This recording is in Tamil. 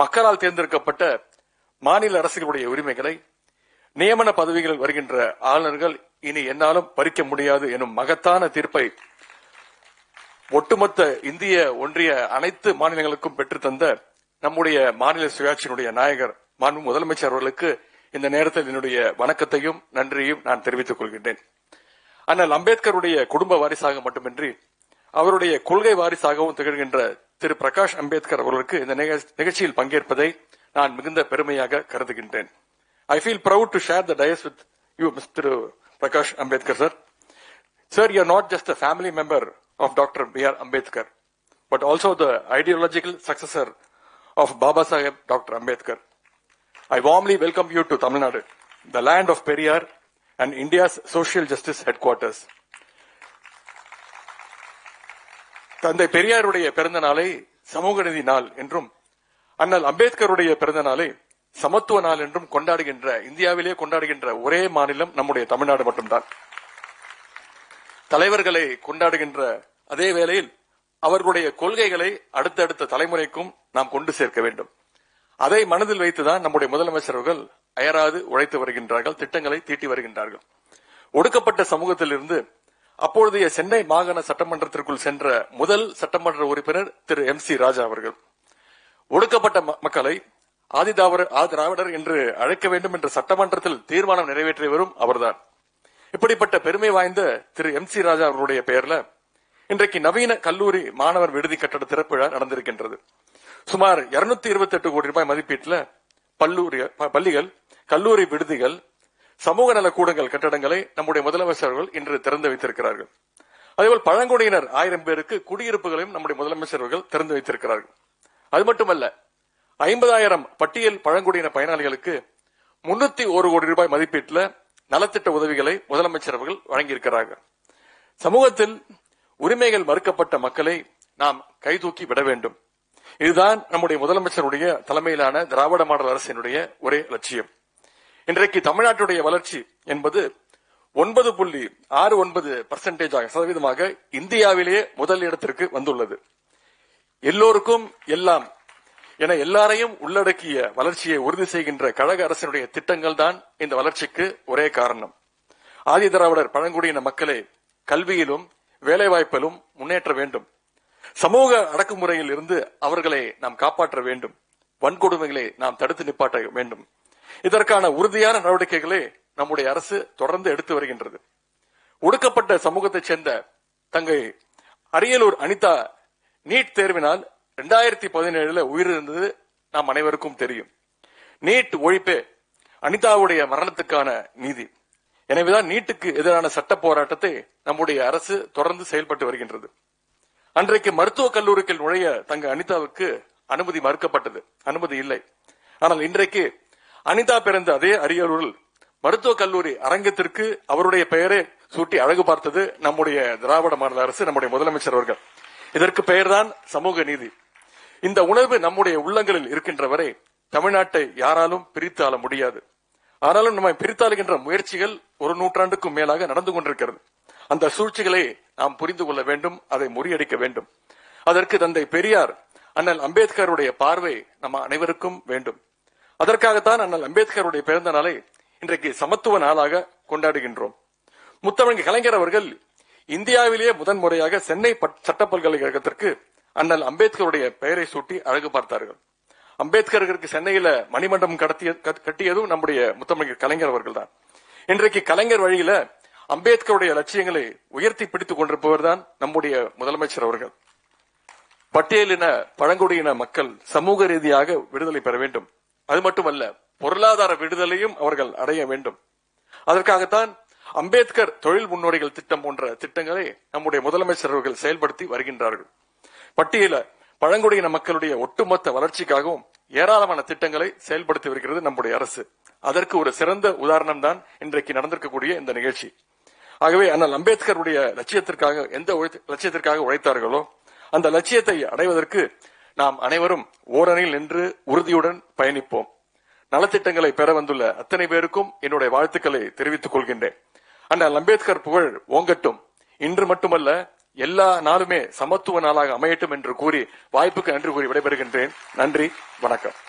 மக்களால் தேர்ந்தெடுக்கப்பட்ட மாநில அரசுகளுடைய உரிமைகளை நியமன பதவிகளில் வருகின்ற ஆளுநர்கள் இனி என்னாலும் பறிக்க முடியாது எனும் மகத்தான தீர்ப்பை ஒட்டுமொத்த இந்திய ஒன்றிய அனைத்து மாநிலங்களுக்கும் பெற்றுத்தந்த நம்முடைய மாநில சுயாட்சியினுடைய நாயகர் மாண்பு முதலமைச்சர் அவர்களுக்கு இந்த நேரத்தில் என்னுடைய வணக்கத்தையும் நன்றியையும் நான் தெரிவித்துக் கொள்கின்றேன். அண்ணல் அம்பேத்கருடைய குடும்ப வாரிசாக மட்டுமின்றி அவருடைய கொள்கை வாரிசாகவும் திகழ்கின்ற திரு பிரகாஷ் அம்பேத்கர் அவர்களுக்கு இந்த நிகழ்ச்சியில் பங்கேற்பதை நான் மிகுந்த பெருமையாக கருதுகின்றேன் I feel proud to share the dais with you Thiru Prakash Ambedkar sir sir you not just a family member of doctor B R Ambedkar but also the ideological successor of Baba Saheb doctor Ambedkar I warmly welcome you to Tamil Nadu the land of Periyar and India's social justice headquarters தந்தை பெரியாருடைய பிறந்த நாளை சமூக நீதி நாள் என்றும் அண்ணல் அம்பேத்கருடைய பிறந்த நாளை சமத்துவ நாள் என்றும் கொண்டாடுகின்ற இந்தியாவிலே கொண்டாடுகின்ற ஒரே மாநிலம் நம்முடைய தமிழ்நாடு மட்டும்தான். தலைவர்களை கொண்டாடுகின்ற அதே வேளையில் அவர்களுடைய கொள்கைகளை அடுத்தடுத்த தலைமுறைக்கும் நாம் கொண்டு சேர்க்க வேண்டும். அதை மனதில் வைத்துதான் நம்முடைய முதலமைச்சர்கள் அயராது உழைத்து வருகின்றார்கள் திட்டங்களை தீட்டி வருகின்றார்கள். ஒடுக்கப்பட்ட சமூகத்திலிருந்து அப்பொழுதைய சென்னை மாகாண சட்டமன்றத்திற்குள் சென்ற முதல் சட்டமன்ற உறுப்பினர் திரு எம் சி ராஜா அவர்கள். ஒடுக்கப்பட்ட மக்களை ஆதிதாவர ஆதிராவிடர் என்று அழைக்க வேண்டும் என்ற சட்டமன்றத்தில் தீர்மானம் நிறைவேற்றியவரும் அவர்தான். இப்படிப்பட்ட பெருமை வாய்ந்த திரு எம் சி ராஜா அவர்களுடைய பெயர்ல இன்றைக்கு நவீன கல்லூரி மாணவர் விடுதி கட்டட திறப்பு விழா நடந்திருக்கின்றது. சுமார் 228 இருபத்தி எட்டு கோடி ரூபாய் மதிப்பீட்டுல பல்லூரி பள்ளிகள் கல்லூரி விடுதிகள் சமூக நல கூடங்கள் கட்டடங்களை நம்முடைய முதலமைச்சர்கள் இன்று திறந்து வைத்திருக்கிறார்கள். அதேபோல் பழங்குடியினர் ஆயிரம் பேருக்கு குடியிருப்புகளையும் நம்முடைய முதலமைச்சர்கள் திறந்து வைத்திருக்கிறார்கள். அது மட்டுமல்ல ஐம்பதாயிரம் பட்டியல் பழங்குடியின பயனாளிகளுக்கு முன்னூத்தி ஒரு கோடி ரூபாய் மதிப்பீட்டில் நலத்திட்ட உதவிகளை முதலமைச்சர் அவர்கள் வழங்கியிருக்கிறார்கள். சமூகத்தில் உரிமைகள் மறுக்கப்பட்ட மக்களை நாம் கைதூக்கி விட வேண்டும். இதுதான் நம்முடைய முதலமைச்சருடைய தலைமையிலான திராவிட மாடல் அரசினுடைய ஒரே லட்சியம். இன்றைக்கு தமிழ்நாட்டுடைய வளர்ச்சி என்பது ஒன்பது புள்ளி ஆறு ஒன்பது பர்சன்டேஜ் சதவீதமாக இந்தியாவிலேயே முதல் இடத்திற்கு வந்துள்ளது. எல்லோருக்கும் எல்லாம் என எல்லாரையும் உள்ளடக்கிய வளர்ச்சியை உறுதி செய்கின்ற கழக அரசினுடைய திட்டங்கள் தான் இந்த வளர்ச்சிக்கு ஒரே காரணம். ஆதி திராவிடர் பழங்குடியின மக்களை கல்வியிலும் வேலைவாய்ப்பிலும் முன்னேற்ற வேண்டும். சமூக அடக்குமுறையில் இருந்து அவர்களை நாம் காப்பாற்ற வேண்டும். வன்கொடுமைகளை நாம் தடுத்து நிப்பாட்ட வேண்டும். இதற்கான உறுதியான நடவடிக்கைகளை நம்முடைய அரசு தொடர்ந்து எடுத்து வருகின்றது. ஒடுக்கப்பட்ட சமூகத்தைச் சேர்ந்த தங்கை அரியலூர் அனிதா நீட் தேர்வினால் இரண்டாயிரத்தி பதினேழுல உயிரிழந்தது நாம் அனைவருக்கும் தெரியும். நீட் ஒழிப்பே அனிதாவுடைய மரணத்துக்கான நீதி. எனவேதான் நீட்டுக்கு எதிரான சட்ட போராட்டத்தை நம்முடைய அரசு தொடர்ந்து செயல்பட்டு வருகின்றது. அன்றைக்கு மருத்துவக் கல்லூரிக்கு நுழைய தங்க அனிதாவுக்கு அனுமதி மறுக்கப்பட்டது. அனுமதி இல்லை. ஆனால் இன்றைக்கு அனிதா பிறந்த அதே அரியலூரில் மருத்துவக் கல்லூரி அரங்கத்திற்கு அவருடைய பெயரை சூட்டி அழகு பார்த்தது நம்முடைய திராவிட மாநில அரசு நம்முடைய முதலமைச்சர் அவர்கள். இதற்கு பெயர்தான் சமூக நீதி. இந்த உணர்வு நம்முடைய உள்ளங்களில் இருக்கின்ற வரை தமிழ்நாட்டை யாராலும் பிரித்து ஆள முடியாது. ஆனாலும் நம்மை பிரித்தாளுகின்ற முயற்சிகள் ஒரு நூற்றாண்டுக்கும் மேலாக நடந்து கொண்டிருக்கிறது. அந்த சூழ்ச்சிகளை நாம் புரிந்து கொள்ள வேண்டும் அதை முறியடிக்க வேண்டும். அதற்கு தந்தை பெரியார் அண்ணல் அம்பேத்கருடைய பார்வை நம்ம அனைவருக்கும் வேண்டும். அதற்காகத்தான் அண்ணல் அம்பேத்கருடைய பிறந்த நாளை இன்றைக்கு சமத்துவ நாளாக கொண்டாடுகின்றோம். முத்தமிழ் கலைஞர் அவர்கள் இந்தியாவிலேயே முதன் முறையாக சென்னை பட்- சட்ட பல்கலைக்கழகத்திற்கு அண்ணல் அம்பேத்கருடைய பெயரை சூட்டி அழகு பார்த்தார்கள். அம்பேத்கருக்கு சென்னையில மணிமண்டபம் கடத்திய கட்டியதும் நம்முடைய முத்தமிழ் கலைஞர் அவர்கள் தான் இன்றைக்கு கலைஞர் வழியில அம்பேத்கருடைய லட்சியங்களை உயர்த்தி பிடித்துக் கொண்டிருப்பவர் தான் நம்முடைய முதலமைச்சர் அவர்கள். பட்டியலின பழங்குடியின மக்கள் சமூக ரீதியாக விடுதலை பெற வேண்டும். அது மட்டுமல்ல பொருளாதார விடுதலையும் அவர்கள் அடைய வேண்டும். அதற்காகத்தான் அம்பேத்கர் தொழில் முன்னோடிகள் திட்டம் போன்ற திட்டங்களை நம்முடைய முதலமைச்சர் அவர்கள் செயல்படுத்தி வருகின்றார்கள். பட்டியல பழங்குடியின மக்களுடைய ஒட்டுமொத்த வளர்ச்சிக்காகவும் ஏராளமான திட்டங்களை செயல்படுத்தி வருகிறது நம்முடைய அரசு. அதற்கு ஒரு சிறந்த உதாரணம் தான் இன்றைக்கு நடந்திருக்கக்கூடிய இந்த நிகழ்ச்சி. ஆகவே அண்ணல் அம்பேத்கருடைய லட்சியத்திற்காக எந்த லட்சியத்திற்காக உழைத்தார்களோ அந்த லட்சியத்தை அடைவதற்கு நாம் அனைவரும் ஓரணியில் நின்று உறுதியுடன் பயணிப்போம். நலத்திட்டங்களை பெற வந்துள்ள அத்தனை பேருக்கும் என்னுடைய வாழ்த்துக்களை தெரிவித்துக் கொள்கின்றேன். அண்ணல் அம்பேத்கர் புகழ் ஓங்கட்டும். இன்று மட்டுமல்ல எல்லா நாளுமே சமத்துவ நாளாக அமையட்டும் என்று கூறி வாய்ப்புக்கு நன்றி கூறி விடைபெறுகின்றேன். நன்றி வணக்கம்.